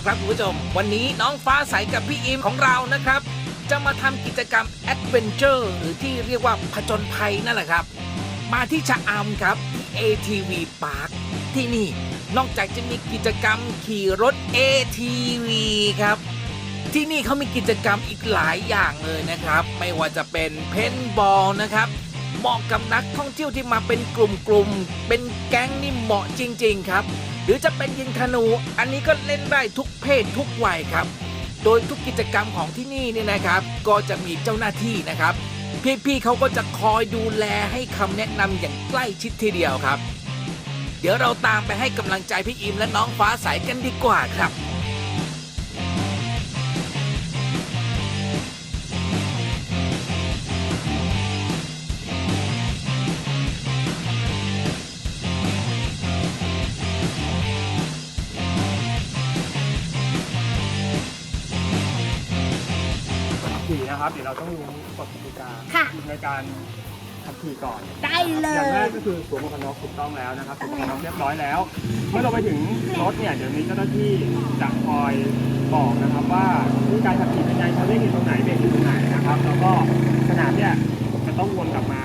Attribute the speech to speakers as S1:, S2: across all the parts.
S1: แล้วครับคุณผู้ชม วันนี้น้องฟ้าใสกับพี่อิมของเรานะครับ จะมาทำกิจกรรมแอดเวนเจอร์หรือที่เรียกว่าผจญภัยนั่นแหละครับ มาที่ชะอำครับ ATV Park ที่นี่นอกจากจะมีกิจกรรมขี่รถ ATV ครับ ที่นี่เขามีกิจกรรมอีกหลายอย่างเลยนะครับ ไม่ว่าจะเป็นเพนบอลนะครับเหมาะกับนักท่องเที่ยวที่มาเป็นกลุ่มๆเป็นแก๊งนี่เหมาะจริง ๆ ครับ หรือจะเป็นยิงธนู อันนี้ก็เล่นได้ทุกเพศทุกวัยครับ โดยทุกกิจกรรมของที่นี่เนี่ยนะครับ ก็จะมีเจ้าหน้าที่นะครับ พี่ๆเขาก็จะคอยดูแลให้คำแนะนำอย่างใกล้ชิดทีเดียวครับ เดี๋ยวเราตามไปให้กำลังใจพี่อิมและน้องฟ้าใสกันดีกว่าครับ
S2: นะครับ เดี๋ยวเราต้องรู้กฎกติกา
S3: ค่ะ
S2: ในการขับขี่ก่อน
S3: ได้เล
S2: อย่างแร
S3: ย
S2: กก็คือสวมหมวกกันน็อกถูกต้องแล้วนะครับสวมหมวกกันน็อกเรียบร้อยแล้ว เมื่อเราไปถึงรถเนี่ยเดี๋ยวมีเจ้าหน้าที่จะคอยบอกนะครับว่าวิธีการขับขี่เป็นไงคันเร่งอยู่ตรงไหนเบรกอยู่ตรงไหนนะครับ แล้วก็สนามเนี่ยจะต้องวนกลับมา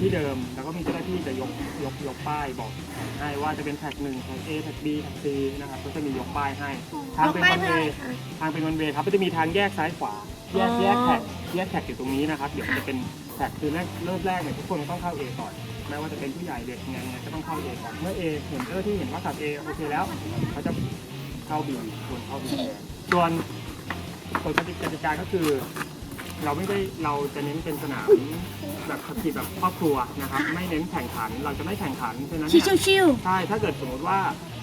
S2: ที่เดิม แล้วก็มีเจ้าหน้าที่จะยกยกยกป้ายบอกให้ว่าจะเป็นแท็กหนึ่งแท็ก A แท็ก B แท็ก C นะครับก็จะมียกป้ายให้ทางเป็นวันเวย์ทางเป็นวันเวย์ครับก็จะมีทางแยกซ้ายขวา แยก
S3: อ๋อ
S2: แยกแท็กแยกแท็กอยู่ตรงนี้นะครับ เดี๋ยวมันจะเป็นแท็กคือแรกเริ่มแรกเนี่ยทุกคนต้องเข้า A ก่อน ไม่ว่าจะเป็นผู้ใหญ่เด็กยังไงเนี่ยก็ต้องเข้า A ก่อน เมื่อ A เห็นเจ้าหน้าที่เห็นว่าขับ A โอเคแล้ว เขาจะเข้า B ส่วนเข้า B แทนส่วนกฎกติกาก็คือ เราไม่ได้เราจะเน้นเป็นสนามแบบขับขี่แบบครอบครัวนะครับ ไม่เน้นแข่งขัน เราจะไม่แข่งขันฉะนั้นเนี่ย
S3: ชิว
S2: ใช่ ถ้าเกิดสมมติว่า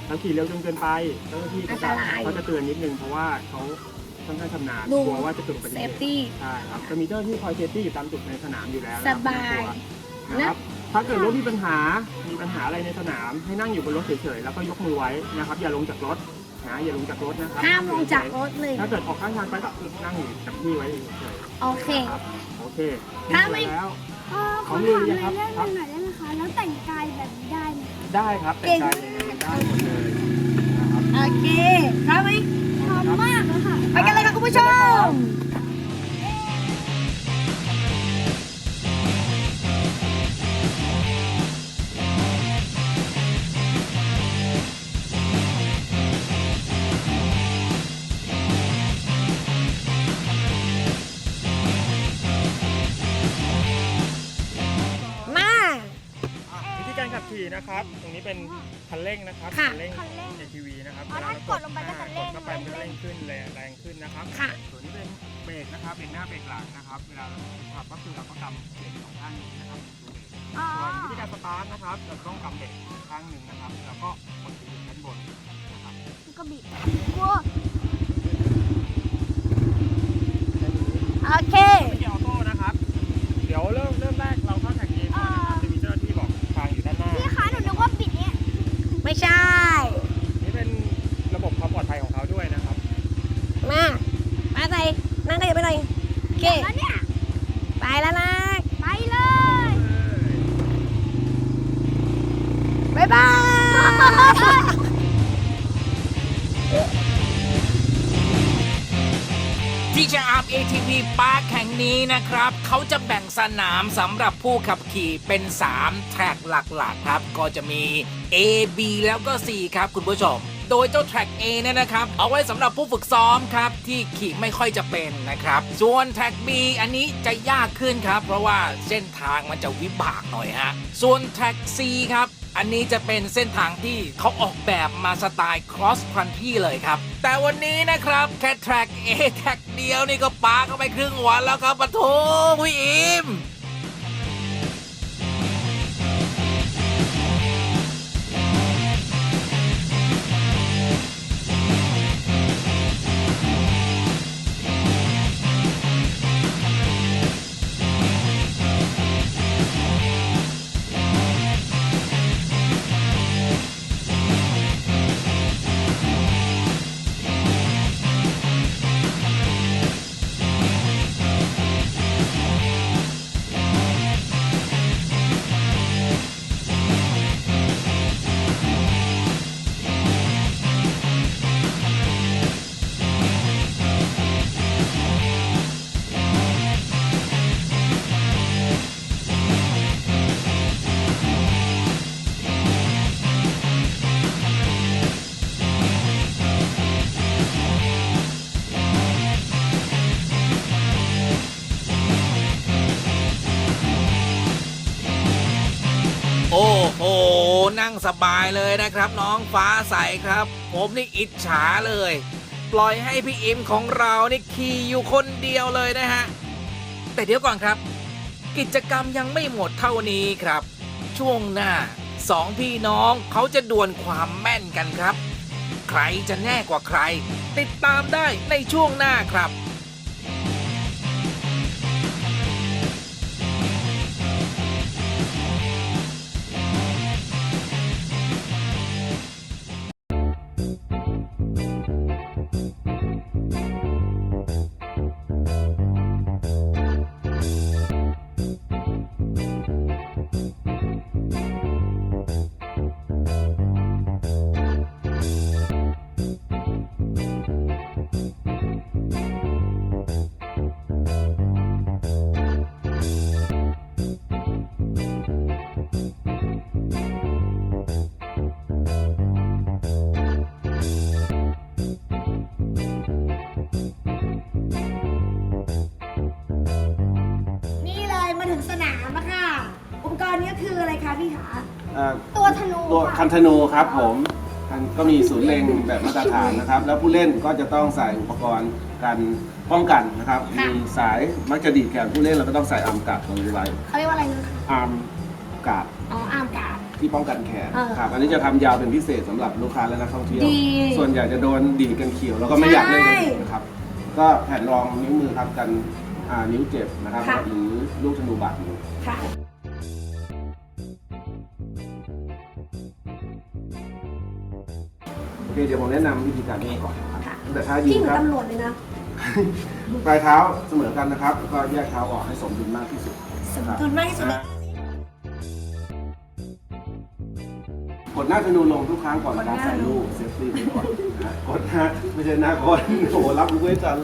S2: เราขี่เร็วจนเกินไปเจ้าหน้าที่ก็จะ
S3: อันตราย
S2: เขาจะเตือนนิดนึงเพราะว่าเขา ค่อนข้างชำนาญ
S3: ดู
S2: กลัวว่าจะเกิดอุบั
S3: ๆ
S2: ติ
S3: เซ
S2: เห
S3: ฟ
S2: ตุ
S3: ตี้
S2: ใช่ครับจะมีเจ้าหน้าที่คอยเซฟตี้อยู่ตามจุดในสนามอยู่แล้วนะค
S3: ส
S2: รับบา
S3: ย
S2: ไม่ต้องกลัวนะครับถ้าเกิดรถมีปัญหามีปัญหาอะไรในสนาม ให้นั่งอยู่บนรถเฉยๆแล้วก็ยกมือไว้นะครับ อย่าลงจากรถนะอย่าลงจากรถนะครับ
S3: ห้ามลงจากรถเลย
S2: ถ้าเกิดออกข้างทางไปก็นั่งอยู่กับที่ไว้เฉย
S3: โอเค
S2: ๆครับโอเค
S3: ถ้าไม่
S2: แล้ว
S4: เอ่อข
S2: ข
S4: อ
S2: อง
S4: ถาม
S2: ลุ
S4: เลยย
S2: นะครับ
S4: เรื่อง
S2: ครับ
S4: หน่อยได้ไหมคะ แล้วแต่งกายแบบนี้ได้ไหมคะ
S2: ได้ครับแต่งกายยังไงได้หมดเลยนะครับ
S3: โอเคพร้อมไหม
S4: พร้อมมากเลย
S3: ผู้ชมมา
S2: วิธีการขับขี่นะครับ ตรงนี้เป็นคันเร่งนะครับ
S3: ค่ะ
S2: เร่ง ATV นะครับ
S4: อ๋อถ้ากดลงไปก็จ
S2: หน้าเบรกหลังนะครับ เวลาเราขับก็คือเราก็กำเบรกสองข้างนี้นะครับตัวเบรก
S4: อ๋อ
S2: ส่วนวิธีการสตาร์ทนะครับเราต้องกำเบรกข้างหนึ่งนะครับ แล้วก็กดที่ด้านบนนะครับ
S4: แล้วก็บิดกลัว
S3: โอเค
S2: โอเค
S4: แล้วเนี่ย
S3: ไปแล้วนะ
S4: ไปเลย
S3: บ๊ายบาย
S1: ที่ชะอำ ATV ปาร์คแห่งนี้นะครับ เขาจะแบ่งสนามสำหรับผู้ขับขี่เป็น 3 แทร็กหลักๆครับ ก็จะมี A B แล้วก็ C ครับคุณผู้ชม โดยเจ้าแทร็ก A เนี่ยนะครับ เอาไว้สำหรับผู้ฝึกซ้อมครับ ที่ขี่ไม่ค่อยจะเป็นนะครับ ส่วนแทร็ก B อันนี้จะยากขึ้นครับ เพราะว่าเส้นทางมันจะวิบากหน่อยฮะส่วนแทร็ก C ครับอันนี้จะเป็นเส้นทางที่เขาออกแบบมาสไตล์ cross country เลยครับ แต่วันนี้นะครับ แค่แทร็ก A แทร็กเดียวนี่ก็ปาเข้าไปครึ่งวันแล้วครับปะโถพี่อิม นั่งสบายเลยนะครับ น้องฟ้าใสครับ ผมนี่อิจฉาเลย ปล่อยให้พี่อิมของเรานี่ขี่อยู่คนเดียวเลยนะฮะ แต่เดี๋ยวก่อนครับ กิจกรรมยังไม่หมดเท่านี้ครับ ช่วงหน้าสองพี่น้องเขาจะดวลความแม่นกันครับ ใครจะแน่กว่าใคร ติดตามได้ในช่วงหน้าครับ
S3: พี่คะ
S5: อ่า
S4: ตัวธนู
S5: ตัว
S4: ค่ะ
S5: คันธนูครับผมมันก็มีศูนย์เล็งแบบมาตรฐานนะครับ แล้วผู้เล่นก็จะต้องใส่อุปกรณ์การป้องกันนะครับมีสายมักจะดีดแขนผู้เล่นเราก็ต้องใส่อาร์มการ์ดตรงนี้ไว้
S4: เขาเรียกว่าอะไรนะคะ
S5: อาร์มการ์ด
S4: อ๋ออาร์มการ์ด
S5: ที่ป้องกันแขน
S4: เออ
S5: ครับอันนี้จะทำยาวเป็นพิเศษสำหรับลูกค้าและนักท่องเที่ยว
S3: ดี
S5: ส่วนใหญ่จะโดนดีดกันเขียวแล้วก็ไม่อยากเล่นกัน
S3: ใช่
S5: อีกนะครับ ก็แผ่นรองนิ้วมือครับกันอ่านิ้วเจ็บนะครับ
S3: ค่ะ
S5: หรือลูกธนูบาดนิ้ว
S3: ค่ะ
S5: เคเดี๋ยวผมแนะนำวิธีการเล่นก่อนนะครับ
S3: ค่ะ
S5: แต่ถ้ายิ
S3: พี่
S5: ง
S3: เหมือ
S5: คนรับ
S3: ตำรวจเลยนะ
S5: ปลายเท้าเสมอกันนะครับแล้วก็แยกเท้าออกให้สมดุลมากที่สุด
S3: สมดุลมากที่สุดเลย
S5: กดหน้าธนูลงทุกครั้งก่อนการใส่ลูกเซฟตี้ไว้ก่อนนะกดนะไม่ใช่หน้าคนโอ้โหรับลูกไว้จัน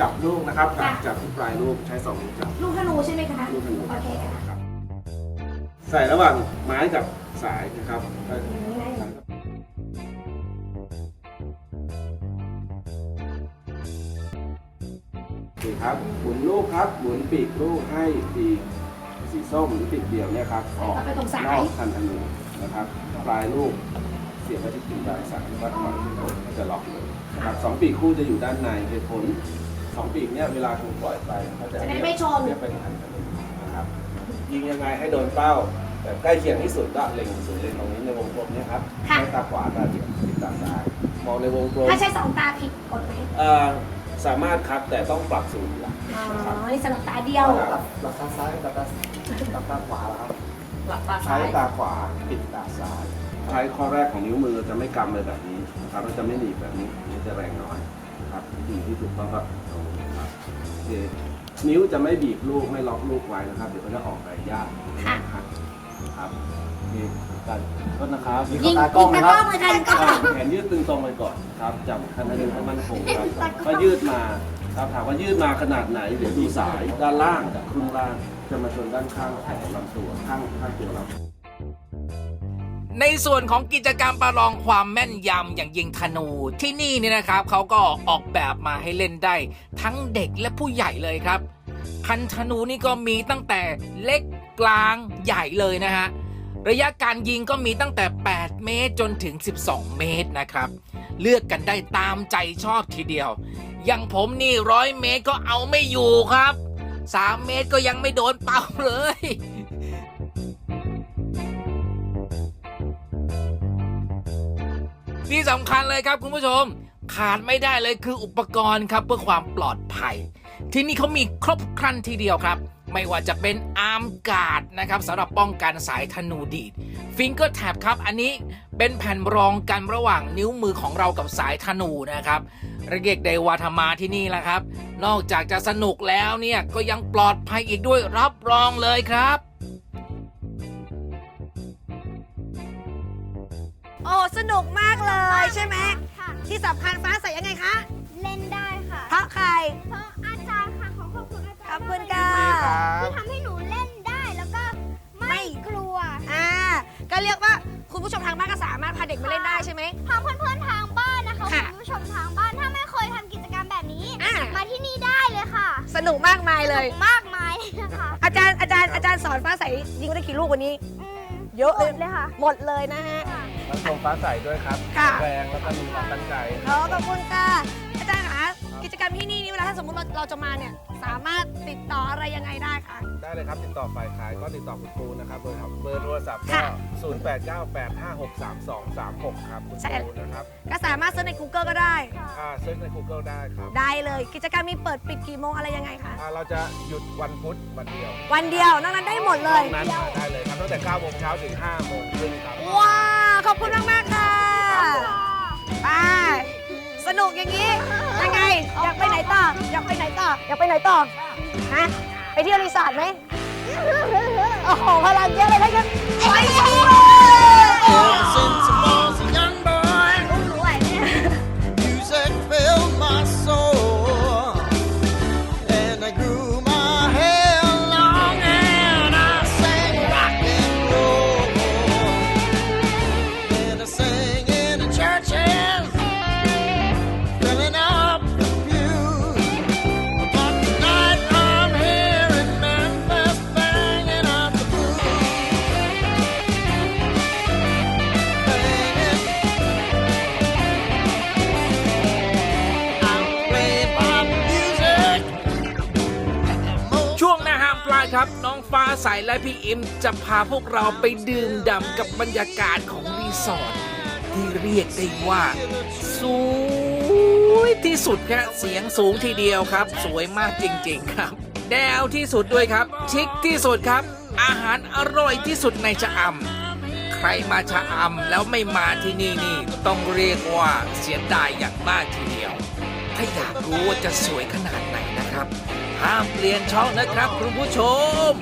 S5: จับลูกนะครับจับจับที่ปลายลูกใช้สองนิ้วจับ
S3: ลูกธนูใช่ไหมคะ
S5: ลูกธนู
S3: โอเคค่ะ
S5: ครับใส่ระหว่างไม้กับสายนะครับก็
S3: อย่างนี้นะ
S5: โอเคครับหมุนลูกครับหมุนปีกลูกให้ปีกสีส้มหรือปีกเดียวเนี่ยครับออก
S3: เอาไปตรงสาย
S5: นอกคันธนูนะครับปลายลูกเสียบไปที่ปีกปลายสายก็ถอยขึ้นก็จะล็อกเลยนะครับสองปีกคู่จะอยู่ด้านในเหตุผลสองปีกเนี่ยเวลาถูกปล่อยไปเขาจะ
S3: จะได้ไม่ชน
S5: เรียกเป็นคันธนูนะครับยิงยังไงให้โดนเป้าแบบใกล้เคียงที่สุดก็เล็งศูนย์เล็งตรงนี้ในวงกลมเนี่ยครับ
S3: ค่ะ
S5: ใช้ตาขวาตาเดียวปิดตาซ้ายมองในวงกลม
S3: ถ้าใช้สองตาผิดกดไหม
S5: เอ่อ สามารถครับแต่ต้องปรับศูนย์หลัก
S3: อ๋อ
S5: นะครับ
S3: นี่สำหรับตาเดียว
S5: หลับหลับตาซ้ายหลับตาหลับตาขวาแล้วครับ
S3: หลับตา
S5: ใช้
S3: ซ้าย
S5: ตาขวาปิดตาซ้ายใช้ข้อแรกของนิ้วมือจะไม่กำเลยแบบนี้นะครับเราจะไม่หนีบแบบนี้มันจะแรงน้อยนะครับวิธีที่ถูกต้องก็ตรงนี้ครับโอเคนิ้วจะไม่บีบลูกไม่ล็อกลูกไว้นะครับ เดี๋ยวเขาจะออกแรงยาก
S3: ค่ะ
S5: นะครับครับโอ เคกันก็นะครับ
S3: ยิงยิงตากล้องเลยค่ะยิงตากล้อง
S5: แขนยืดตึงตรงไปก่อนครับจับคันธนูให้มั่นคงครับก็ยืดมาครับถามว่ายืดมาขนาดไหนเดี๋ยวดูสายด้านล่างกับครึ่งล่างจะมาชนด้านข้างของลำตัวข้างข้างตัวเรา
S1: ในส่วนของกิจกรรมประลองความแม่นยำอย่างยิงธนูที่นี่เนี่ยนะครับเขาก็ออกแบบมาให้เล่นได้ ทั้งเด็กและผู้ใหญ่เลยครับ คันธนูนี่ก็มีตั้งแต่เล็กกลางใหญ่เลยนะฮะ ระยะการยิงก็มีตั้งแต่ 8 เมตรจนถึง 12 เมตรนะครับ เลือกกันได้ตามใจชอบทีเดียว อย่างผมนี่ร้อยเมตรก็เอาไม่อยู่ครับ 3 เมตรก็ยังไม่โดนเป้าเลยที่สำคัญเลยครับคุณผู้ชม ขาดไม่ได้เลยคืออุปกรณ์ครับเพื่อความปลอดภัย ที่นี่เขามีครบครันทีเดียวครับ ไม่ว่าจะเป็นอาร์มการ์ดนะครับสำหรับป้องกันสายธนูดีดฟิงเกอร์แท็บครับ อันนี้เป็นแผ่นรองกันระหว่างนิ้วมือของเรากับสายธนูนะครับระเกกไดวาธมาที่นี่แหละครับ นอกจากจะสนุกแล้วเนี่ยก็ยังปลอดภัยอีกด้วยรับรองเลยครับ
S3: โอ้สนุกมากเลยใช่ไหม
S4: ค่ะ
S3: ที่สำคัญฟ้าใสยังไงคะ
S4: เล่นได้ค่ะ
S3: เพราะใคร
S4: เพราะ อบคุณอาจารย์
S3: ขอบคุณ
S4: มากเลย
S3: ค่ะ
S4: ที่ทำให้หนูเล่นได้แล้วก็ไม่กลัว
S3: อ่า ก็เรียกว่าคุณผู้ชมทางบ้านก็สามารถพาเด็กมาเล่นได้ใช่ไหม
S4: ทางเพื่อนๆทางบ้านนะคะ
S3: ค่ะ
S4: คุณผู้ชมทางบ้านถ้าไม่เคยทำกิจกรรมแบบนี้
S3: อ่า
S4: มาที่นี่ได้เลยค่ะ
S3: สนุกมากมายเลย
S4: สนุกมากมายเลยนะคะ
S3: อาจารย์อาจารย์อาจารย์สอนฟ้าใสยิงได้กี่ลูกวันนี้
S4: อืม
S3: เยอะ
S4: หม
S3: เลย
S4: ดเลยค่ะ
S3: หมดเลยนะฮะ
S2: ทั้งชมฟ้าใสด้วยครับ
S3: ค่ะ
S2: แรงแล้วก็มีความตั้งใจ
S3: ขอขอบคุณค่ะ อาจารย์คะ กิจกรรมที่นี่นี่เวลาถ้าสมมติเราเราจะมาเนี่ยสามารถติดต่ออะไรยังไงได้คะ
S2: ได้เลยครับติดต่อฝ่ายขายก็ติดต่อคุณครูนะครับเบอร์ครับเบอร์โทรศัพท์ก็
S3: ค่ะ
S2: 0898563236 ครับคุณ
S3: ใช่
S2: ครูนะครับ
S3: ก็สามารถเซิร์ชใน Google ก็ได้
S2: อ่าเซิร์ชใน Google ได้ครับ
S3: ได้เลยกิจกรรมมีเปิดปิดกี่โมงอะไรยังไงคะ
S2: อ่าเราจะหยุดวันพุธวันเดียว
S3: วันเดียวนอกนั้นได้หมดเลย
S2: นอกนั้นมาได้เลยครับตั้งแต่9โมงเช้าถึง5โมงครึ่งครับ
S3: ว้าว ขอบคุณมากมากๆค่ะ ไป สนุกอย่างนี้ ยังไง อยากไปไหนต่อ อยากไปไหนต่อ อยากไปไหนต่อ ฮะ ไปเที่ยวรีสอร์ทไหม โอ้โห พลังเยอะเลยนะกันไปเที่ยว
S1: ครับ น้องฟ้าใสและพี่อิมจะพาพวกเราไปดื่มด่ำกับบรรยากาศของรีสอร์ทที่เรียกได้ว่าสวยที่สุดครับเสียงสูงทีเดียวครับ สวยมากจริงๆครับ แนวที่สุดด้วยครับ ชิคที่สุดครับ อาหารอร่อยที่สุดในชะอำใครมาชะอำแล้วไม่มาที่นี่นี่ ต้องเรียกว่าเสียดายอย่างมากทีเดียว ถ้าอยากรู้ว่าจะสวยขนาดไหนนะครับ ห้ามเปลี่ยนช่องนะครับคุณผู้ชม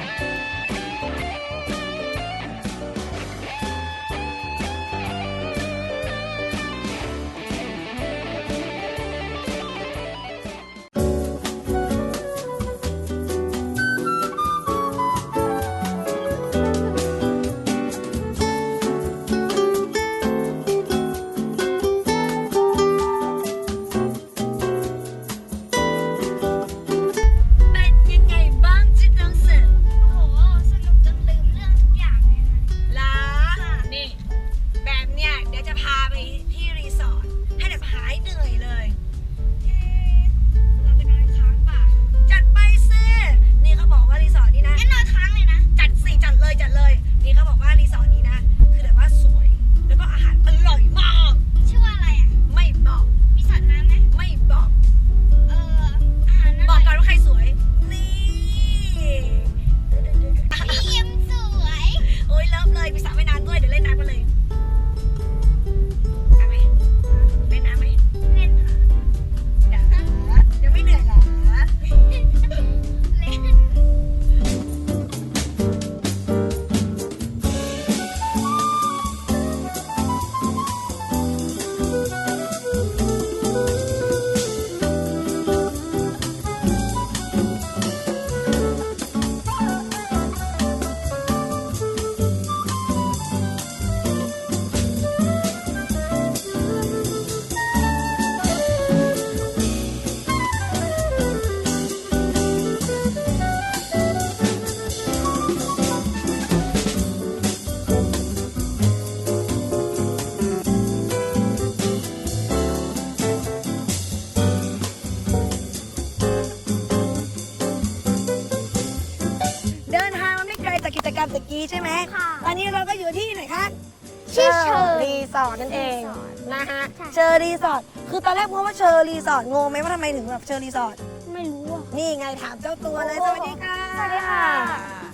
S4: ที่
S3: ไหน
S4: คะ
S3: ที่
S4: เชอร์รี
S3: สอร์ทนั่นเอง
S4: รีสอร์ท
S3: นะคะ
S4: ใช่
S3: เชอร์รีสอร์ทคือตอนแรกพูดว่าเชอร์รีสอร์ทงงไหมว่าทำไมถึงแบบเชอร์รีสอร์ท
S4: ไม่รู้อะ
S3: นี่ไงถามเจ้าตัวเลยสวัสดีค่ะ
S4: สวัสดีค่ะ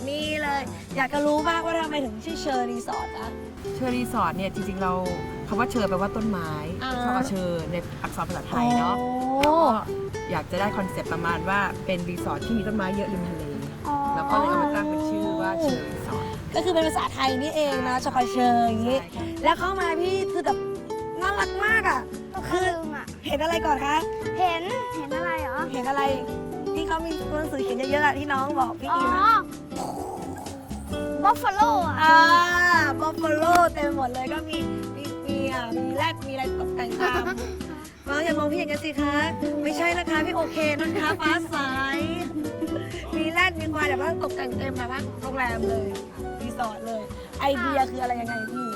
S3: นี่เลย อยากจะรู้มากว่าทำไมถึงชื่อเชอร์รีสอร์ทอะ
S6: เชอร์รีสอร์ทเนี่ยจริงๆเราคำว่าเชอร์แปลว่าต้นไม้
S3: อ่า
S6: ชอเชอร์ในอักษรภาษาไทยเนาะ
S3: โอ้
S6: ก็อยากจะได้คอนเซ็ปต์ประมาณว่าเป็นรีสอร์ทที่มีต้นไม้เยอะริมทะเล
S4: อ๋อ
S6: แล้วก็เลยเอามาตั้งเป็นชื่อว่าเชอร์รีสอร์ท
S3: ก็คือเป็นภาษาไทยนี่เองนะชอเชอร์อย่างนี้ แล้วเข้ามาพี่คือแบบน่ารักมากอะ
S4: ก็
S3: คือ
S4: ลืมอะ
S3: เห็นอะไรก่อนคะ
S4: เห็น เห็นอะไรเหรอ
S3: เห็นอะไรที่เขามีตัวหนังสือเขียนเยอะๆอะที่น้องบอกพี่
S4: อ๋อ
S3: อิมอะ
S4: บัฟฟาโลอะ
S3: อ่าบัฟฟาโลเต็มหมดเลยก็มีมีมีอะมีแรดมีอะไรตกแต่งตามฟ้าอย่ามองพี่อย่างนั้นสิคะ ไม่ใช่นะคะพี่โอเคนะคะฟ้าใส มีแรดมีควายแต่ว่าตกแต่งเต็มแบบว่าโรงแรมเลยรีสอร์ทเลย ไอเดียคืออะไรยังไงพี่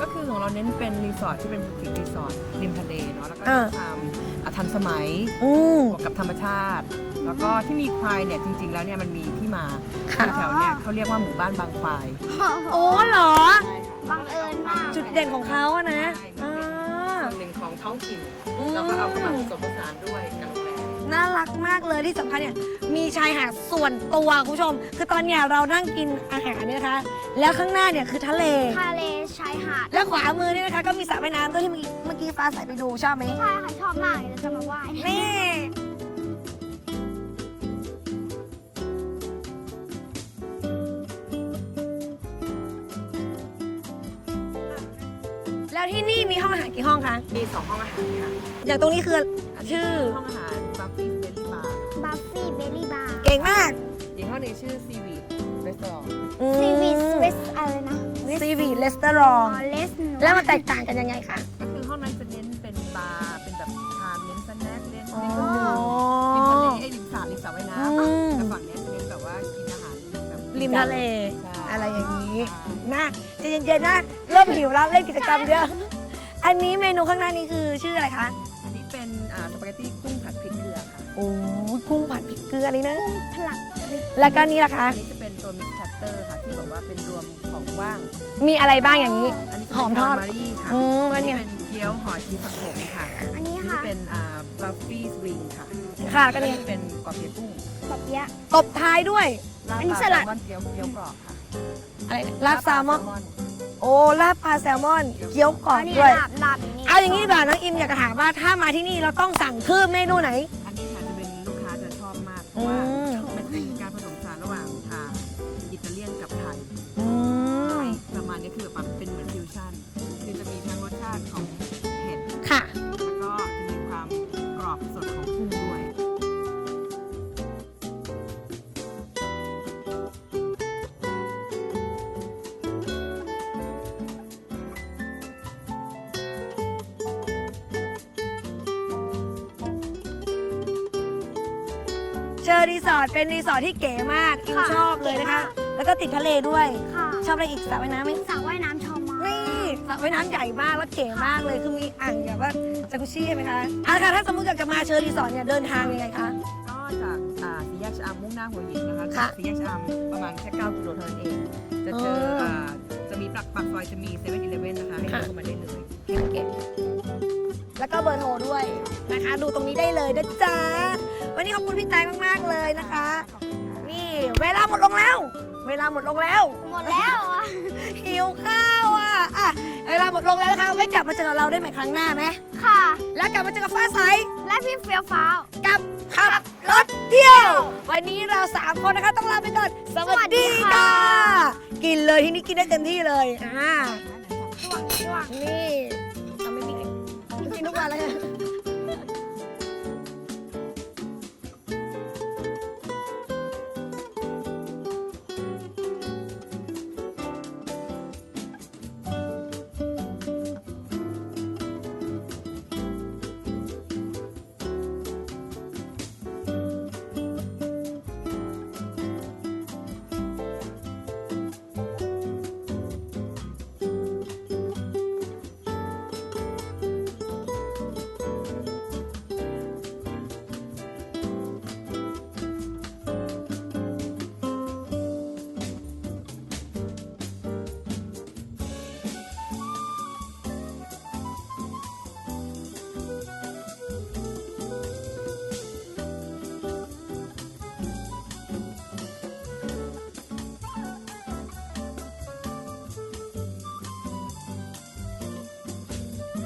S6: ก็คือของเราเน้นเป็นรีสอร์ทที่เป็นบูติกรีสอร์ทริมทะเลเนาะแล้วก็
S3: อ่า
S6: มีความอะทันสมัย
S3: อืม
S6: บวกกับธรรมชาติ แล้วก็ที่มีควายเนี่ยจริง ๆ แล้วเนี่ยมันมีที่มา
S3: ค่ะ
S6: แถวๆเนี่ยเขาเรียกว่าหมู่บ้านบางควาย
S3: โอ้เหรอ
S4: บังเอิญมาก
S3: จุดเด่นของเขาอะนะอ่า
S6: ส่วนหนึ่งของท้องถิ่น
S3: อืม
S6: แล้วก็เอาเข้ามาผสมผสานด้วยกับโรงแรม
S3: น่ารักมากเลยที่สำคัญเนี่ยมีชายหาดส่วนตัวคุณผู้ชม คือตอนเนี้ยเรานั่งกินอาหารเนี่ยนะคะ แล้วข้างหน้าเนี่ยคือทะเล
S4: ทะเลชายหาด
S3: แล้วขวามือเนี่ยนะคะ ก็มีสระว่ายน้ำด้วยที่เมื่อกี้เมื่อกี้ฟ้าใสไปดูชอบไหม
S4: ใช่ค่ะชอบมากเลยจะมาไหว้
S3: นี่ แล้วที่นี่มีห้องอาหารกี่ห้องคะ
S6: มีสองห้องอาหารค่ะ
S3: อย่างตรงนี้คือ
S6: อันนี้
S3: ชื่อ
S6: ห้องอาหาร เก่
S3: งมาก
S6: อีกห้องหนึ่งชื่อซีวีดรีสอร์ท
S4: ซีวิสเวสอะไรนะ
S3: ซีวีเลสเตอรอ
S4: อ๋
S3: ง
S4: อเลส
S3: แล้วมันแตกต่างกันยังไงคะ
S6: ก็คือห้องนั้นจะเน้นเป็นบาร์เป็นแบบทานเน้นสแน็คเน้น
S3: อ๋อ
S6: เน้นเครื่องดื่มริมทะเลไอ้ริมสระริมสระว่ายน้
S3: อืมำ
S6: แต่ฝั่งเนี้ยจะเน้นแบบว่ากินอาหารแบบ
S3: ริมทะเล
S6: ใช่
S3: อะไรอย่างนี้นะใจะเย็นๆนะ เริ่มหิวแล้วเล่นกิจกรรมเยอะ อันนี้เมนูข้างหน้านี้คือชื่ออะไรคะ
S6: อันนี้เป็นอ่าสปาเกตตี้กุ้งผัดพริกเกลื อค่ะ
S3: โอ้ยกุ้งผัดพริกเกลือนี่นะ
S4: ผลัก
S3: แล้วก็นี่ล่ะคะ
S6: อันนี้จะเป็นตัวมิกซ์แทตเตอร์ค่ะที่บอกว่าเป็นรวมของว่าง
S3: มีอะไรบ้างอย่างนี้
S6: อันนี้จะ
S3: หอม
S6: เป็น
S3: ทอด
S6: มารีค่ะ
S3: อืม
S6: อั
S3: อั
S6: น
S3: น
S6: นี้
S3: เนี้ย
S6: เป็นเกี๊ยวห่อชีสผักโขมค่ะ
S4: อันนี้
S6: อันนี้
S4: ค่ะ
S6: เป็นอ่าบัฟฟี่สวิงค่ะ
S3: ค่ะก็นี่
S6: อัเป็นกรอบเปียกกุ้ง
S4: ปอบเปี๊ยะ
S3: ตบท้ายด้วย
S6: ลาบ
S4: อันนี้
S6: ปลา
S4: สลัด
S6: แซลมอนเกี๊ยวเกี๊ยวกรอบค่ะ
S3: อะไรนะลาบแซลมอน
S6: ลาบ
S3: โอ้ลาบปลาแซลมอน เกี๊ยวกรอบ
S4: อันนี้
S3: ด้วย
S4: ลาบลาบอย่างนี้
S3: เอาอย่างนี้ดีกว่าน้องอิมอยากจะถามว่าถ้ามาที่นี่เราต้องสั่งคือเมนูไหน
S6: ว่า
S3: อืม
S6: มันเป็นการผสมผสานระหว่างทางอิตาเลียนกับไทย
S3: อืม
S6: ประมาณนี้คือแบบเป็นเหมือน
S3: เชอร์รีสอร์ทเป็นรีสอร์ทที่เก๋มากอิม
S4: ค่ะ
S3: ชอบเลยนะคะ
S4: เก๋มาก
S3: แล้วก็ติดทะเลด้วย
S4: ค่ะ
S3: ชอบอะไรอีกสระว่ายน้ำไหม
S4: สระว่ายน้ำชอบมาก
S3: นี่สระว่ายน้ำใหญ่มากแล้วเก๋มากเลยคือมีอ่างแบบว่าจากุชี่ไหมคะเอาละค่ะถ้าสมมติอยากจะมาเชอร์รีสอร์ทเนี่ยเดินทางยังไงคะ
S6: ก็จากอ่าสี่แยกชะอำมุ่งหน้าหัวหินนะคะ
S3: ค่ะ
S6: จากสี่แยกชะอำประมาณแค่9กิโลเท่านั้นเอง จะเจอ
S3: ออ่า
S6: จะมีปลักปากซอยจะมีเซเว่นอีเลฟเว่นนะคะ ให้
S3: ค่ะ
S6: เข้ามาได้เลย
S3: เก็บแล้วก็เบอร์โทรด้วยนะคะ ดูตรงนี้ได้เลยนะจ๊ะ วันนี้ขอบคุณพี่แตงมาก ๆ เลยนะคะ นี่เวลาหมดลงแล้ว เวลาหมดลงแล้ว
S4: หมดแล้วอะ
S3: หิวข้าวอะอะเวลาหมดลงแล้วนะคะไว้กลับมาเจอเราได้ใหม่ครั้งหน้าไหม
S4: ค่ะ
S3: แล้วกลับมาเจอกับฟ้าใส
S4: และพี่เฟียวฟ้าว
S3: กับขับรถเที่ยว วันนี้เราสามคนนะคะต้องลาไปก่อนสวัสดีค่ะ กินเลยที่นี่กินได้เต็มที่เลยอ่า
S4: ช่วงช่วง
S3: นี่ทำไม่มีกินทุกวันแล้วไง